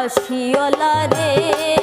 বাসিওলা রে।